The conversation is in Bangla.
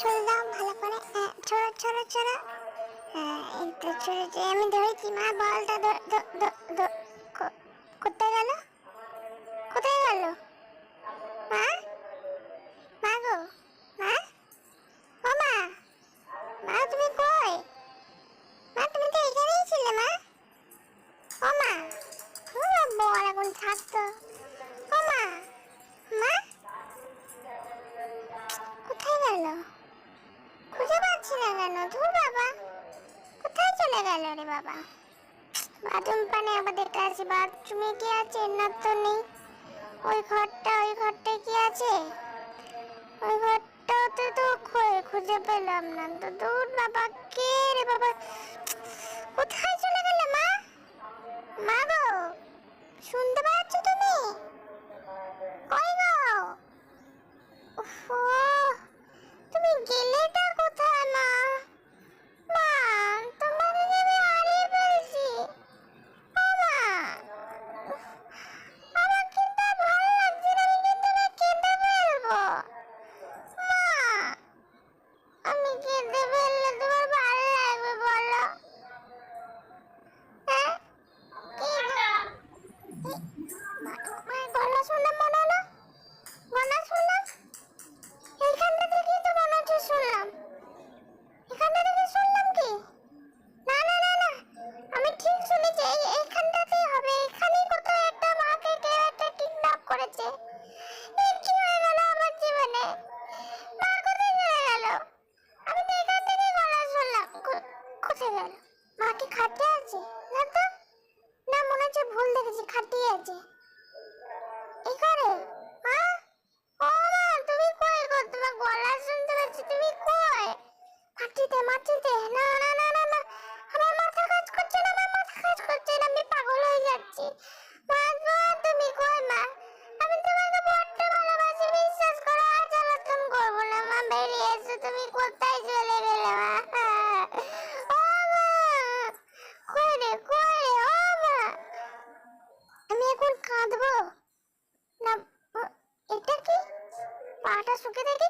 ছোড় দাও ভালো করে ছোড়ো ছোড়ো ছোড়ো হ্যাঁ এই আমি ধরেছি মা, বলটা কোথায় গেল? কোথায় গেল? মা? মা গো, মা? ও মা মা, তুমি কই? মা, তুমি তো এখানেই ছিলে, মা। ও মা বল, এখন থাকতো গেল রে বাবা? বাথরুম পানে দেখতে আসি বাথরুমে কি আছে? না তো নেই। ওই ঘরটা ওই ঘরটা কি আছে? ওই ঘরটাতে তো খু- খুঁজে পেলাম না। তো দূর বাবা কে রে বাবা? কোথায় চলে গেলে মা? মা গো শুনতে পাচ্ছ তুমি? কই গো? উফ, করেছে। কি হয়ে গেল আমার জীবনে? মা কোথায় চলে গেল। আমি তো এখান থেকে গলা শুনলাম কোথায় গেল? মা কি খাটে আছে? না তো না, মনে হচ্ছে ভুল দেখেছি খাটিয়ে আছে। করে মা? ও মা, তুমি কই গো? তোমার গলা শুনতে পাচ্ছি, তুমি কই? মাটিতে মাটিতে। না না না না, আমার মাথা কাজ করছে না, আমার মাথা কাজ করছে না, আমি পাগল হয়ে যাচ্ছি। এসো তুমি কোথায় চলে গেলে ও মা আমি এখন কাঁদবো। না এটা কি? পাটা শুকে দেখি